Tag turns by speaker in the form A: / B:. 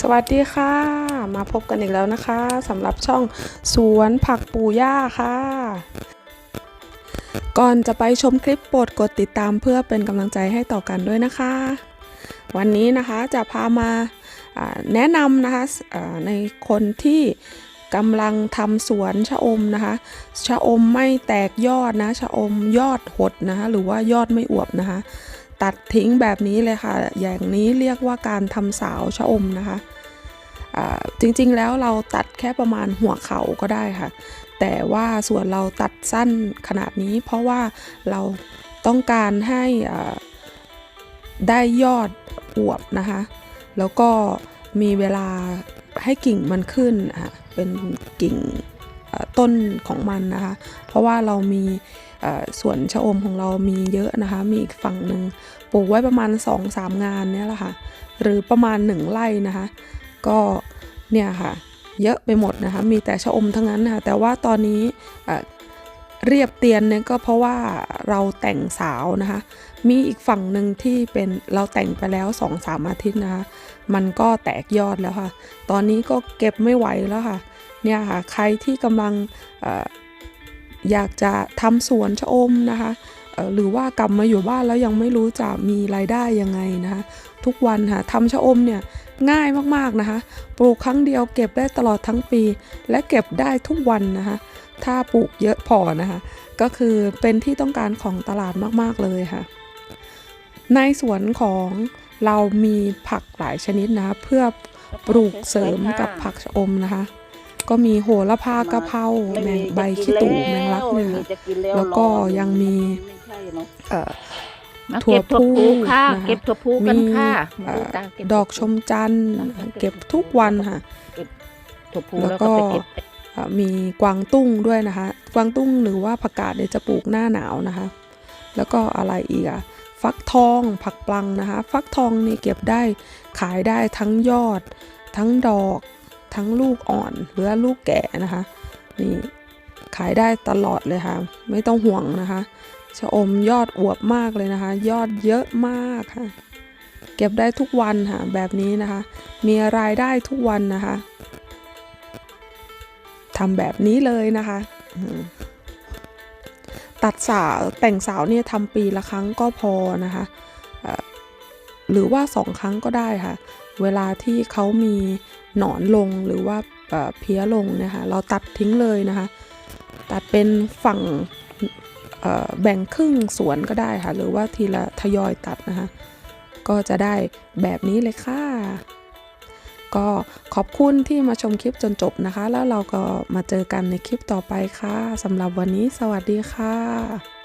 A: สวัสดีค่ะ มาพบกันอีกแล้วนะคะสำหรับช่องสวนผักปู่ย่าค่ะ ก่อนจะไปชมคลิปโปรดกดติดตามเพื่อเป็นกำลังใจให้ต่อกันด้วยนะคะ วันนี้นะคะจะพามาแนะนำนะคะในคนที่กำลังทำสวนชะอมนะคะ ชะอมไม่แตกยอดนะ ชะอมยอดหดนะคะ หรือว่ายอดไม่อวบนะคะ ตัดทิ้งแบบนี้เลยค่ะ อย่างนี้เรียกว่าการทำสาวชะอมนะคะจริงๆแล้วเราตัดแค่ประมาณหัวเข่าก็ได้ค่ะ แต่ว่าส่วนเราตัดสั้นขนาดนี้เพราะว่าเราต้องการให้ได้ยอดอวบนะคะ แล้วก็มีเวลาให้กิ่งมันขึ้นอะเป็นกิ่ง ต้นของมันนะคะ เพราะว่าเรามีสวนชะอมของเรามีเยอะนะคะ มีอีกฝั่งหนึ่งปลูกไว้ประมาณ 2-3 งานเนี่ยแหละค่ะ หรือประมาณ 1ไร่นะคะ ก็เนี่ยค่ะเยอะไปหมดนะคะ มีแต่ชะอมทั้งนั้นนะคะแต่ว่าตอนนี้ เรียบเตียนเนี่ยก็เพราะว่าเราแต่งสาวนะคะ มีอีกฝั่งหนึ่งที่เป็นเราแต่งไปแล้ว2-3อาทิตย์นะคะ มันก็แตกยอดแล้วค่ะ ตอนนี้ก็เก็บไม่ไหวแล้วค่ะ เนี่ยค่ะ ใครที่กำลังออยากจะทำสวนชะอมนะคะ หรือว่ากลับมาอยู่บ้านแล้วยังไม่รู้จะมีรายได้ยังไงนะคะ ทุกวันค่ะทำชะอมเนี่ย ง่ายมากๆนะคะ ปลูกครั้งเดียวเก็บได้ตลอดทั้งปี และเก็บได้ทุกวันนะคะ ถ้าปลูกเยอะพอนะคะ ก็คือเป็นที่ต้องการของตลาดมากๆเลยค่ะ ในสวนของเรามีผักหลายชนิดนะะเพื่อปลูกเสริมกับผักชะอมนะคะ ก็มีโหระพากะเพราแมงใบขี้ตู่แมงลักเนี่ยค่ะแล้วก็ยังมีเอ่อ ถั่ว
B: เก็บถั่ว
A: พู
B: พูค่ะ
A: นะคะ
B: เก็บถั่วพูกันค่ะ
A: มีเอ่อ
B: ตาเบ
A: ดอกชมจันทร์เก็บทุกวันค่ะ
B: ถั่วพู
A: แล้
B: แล้วว
A: ก็
B: ก็ไปเก็บ
A: เอ่อมีกวางตุ้งด้วยนะคะ กวางตุ้งหรือว่าผักกาดเนี่ยจะปลูกหน้าหนาวนะคะ แล้วก็อะไรอีกอะฟักทองผักปลังนะคะ ฟักทองนี่เก็บได้ขายได้ทั้งยอด ทั้งดอก ทั้งลูกอ่อนหรือว่าลูกแก่นะคะนี่ขายได้ตลอดเลยค่ะ ไม่ต้องห่วงนะคะ ชะอมยอดอวบมากเลยนะคะ ยอดเยอะมากค่ะ เก็บได้ทุกวันค่ะแบบนี้นะคะ มีรายได้ทุกวันนะคะทำแบบนี้เลยนะคะ ตัดสาวแต่งสาวเนี่ยทำปีละครั้งก็พอนะคะหรือว่าสองครั้งก็ได้ค่ะ เวลาที่เขามีหนอนลงหรือว่าเพี้ยลงนะคะ เราตัดทิ้งเลยนะคะ ตัดเป็นฝั่ง แบ่งครึ่งสวนก็ได้ค่ะ หรือว่าทีละทยอยตัดนะคะ ก็จะได้แบบนี้เลยค่ะ ก็ขอบคุณที่มาชมคลิปจนจบนะคะ แล้วเราก็มาเจอกันในคลิปต่อไปค่ะสำหรับวันนี้สวัสดีค่ะ